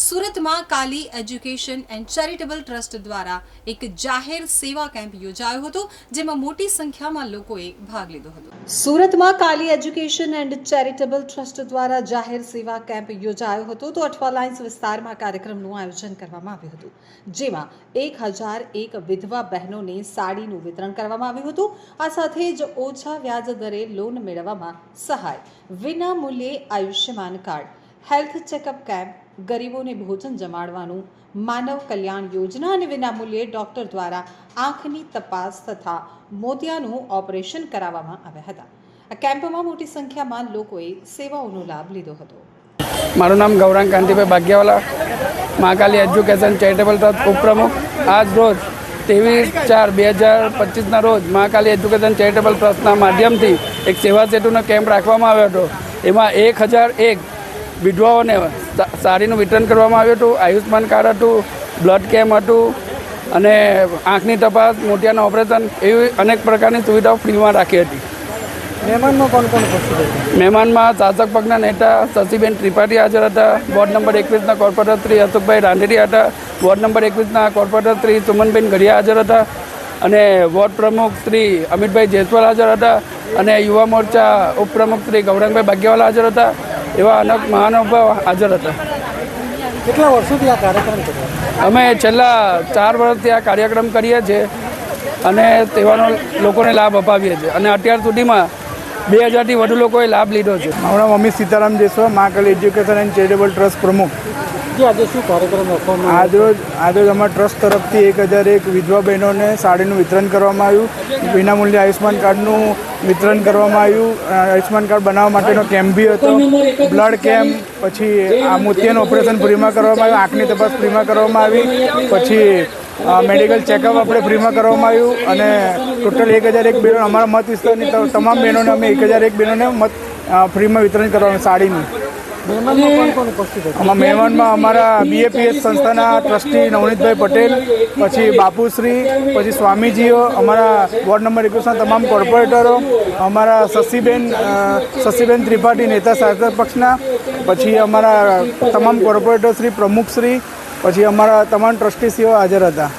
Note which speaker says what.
Speaker 1: સુરતમાં Kali education and charitable trust દ્વારા એક જાહેર સેવા કેમ્પ યોજાયો હતો, જેમાં મોટી સંખ્યામાં લોકોએ ભાગ લીધો હતો. સુરતમાં Kali education and charitable trust દ્વારા જાહેર સેવા કેમ્પ યોજાયો હતો, તો અઠવાલાઇન્સ વિસ્તારમાં કાર્યક્રમનું આયોજન કરવામાં આવ્યું હતું. જેમાં એક હજાર એક વિધવા બહેનોને સાડીનું વિતરણ કરવામાં આવ્યું હતું. આ સાથે જ ઓછા વ્યાજ દરે લોન મેળવવામાં સહાય. વિના મૂલ્યે Ayushman card health checkup camp, ગરીબોને ભોજન જમાડવાનું, માનવ કલ્યાણ યોજના અને વિનામૂલ્યે ડોક્ટર દ્વારા આંખની તપાસ તથા મોતિયાનું ઓપરેશન કરાવવામાં આવ્યા હતા. આ કેમ્પમાં મોટી સંખ્યામાં લોકોએ સેવાઓનો લાભ લીધો હતો.
Speaker 2: મારું નામ Gaurang Kantibhai Bhagyawala Mahakali education charitable trust ઉપપ્રમુખ. આજ રોજ ત્રેવીસ ચાર બે હજાર પચીસના રોજ મહાકાલી એજ્યુકેશન ચેરિટેબલ ટ્રસ્ટના માધ્યમથી એક સેવા સેતુનો કેમ્પ રાખવામાં આવ્યો હતો. એમાં એક હજાર એક વિધવાઓને સાડીનું વિતરણ કરવામાં આવ્યું હતું આયુષ્માન કાર્ડ હતું બ્લડ કેમ્પ હતું અને આંખની તપાસ મોતિયાના ઓપરેશન એવી અનેક પ્રકારની સુવિધાઓ ફ્રીમાં રાખી હતી.
Speaker 3: મહેમાનમાં કોણ કોણ ઉપસ્થિત
Speaker 2: મહેમાનમાં શાસક પક્ષના નેતા શશીબેન ત્રિપાઠી હાજર હતા વોર્ડ નંબર એકવીસના કોર્પોરેટર શ્રી અશોકભાઈ રાંદેરી હતા વોર્ડ નંબર એકવીસના કોર્પોરેટર શ્રી સુમનબેન ગઢિયા હાજર હતા અને વોર્ડ પ્રમુખ શ્રી અમિતભાઈ જયસ્વાલ હાજર હતા અને યુવા મોરચા ઉપપ્રમુખ શ્રી ગૌરંગભાઈ ભાગ્યવાલા હાજર હતા. એવા અનેક મહાનુભાવ હાજર હતા.
Speaker 3: કેટલા વર્ષોથી આ કાર્યક્રમ કર્યો?
Speaker 2: અમે છેલ્લા ચાર વર્ષથી આ કાર્યક્રમ કરીએ છીએ અને તેવાનો લોકોને લાભ અપાવીએ છીએ. અને અત્યાર સુધીમાં બે હજારથી વધુ લોકોએ લાભ લીધો છે.
Speaker 4: મારું નામ અમિત સીતારામ દેશવા કલ એજ્યુકેશન એન્ડ ચેરિટેબલ ટ્રસ્ટ પ્રમુખ.
Speaker 3: જે આજે શું કાર્યક્રમ રાખવામાં
Speaker 4: આજરોજ આજરોજ અમારા ટ્રસ્ટ તરફથી એક હજાર એક વિધવા બહેનોને સાડીનું વિતરણ કરવામાં આવ્યું. વિનામૂલ્યે આયુષ્માન કાર્ડનું વિતરણ કરવામાં આવ્યું. આયુષ્યમાન આયુષ્માન કાર્ડ બનાવવા માટેનો કેમ્પ બી હતો. બ્લડ કેમ્પ પછી આ મોતિયાનું ઓપરેશન ફ્રીમાં કરવામાં આવ્યું. આંખની તપાસ ફ્રીમાં કરવામાં આવી. પછી મેડિકલ ચેકઅપ આપણે ફ્રીમાં કરવામાં આવ્યું. અને ટોટલ એક હજાર એક બહેનો અમારા મત વિસ્તારની ત- તમામ બહેનોને અમે એક હજાર એક બહેનોને મત ફ્રીમાં વિતરણ કરવાનું સાડીનું. આમાં મહેમાનમાં અમારા બીએપીએસ સંસ્થાના ટ્રસ્ટી નવનીતભાઈ પટેલ પછી બાપુશ્રી પછી સ્વામીજીઓ અમારા વોર્ડ નંબર એકવીસના તમામ કોર્પોરેટરો અમારા શશીબેન શશીબેન ત્રિપાઠી નેતા શાસક પક્ષના પછી અમારા તમામ કોર્પોરેટર શ્રી પ્રમુખશ્રી પછી અમારા તમામ ટ્રસ્ટીશ્રીઓ હાજર હતા.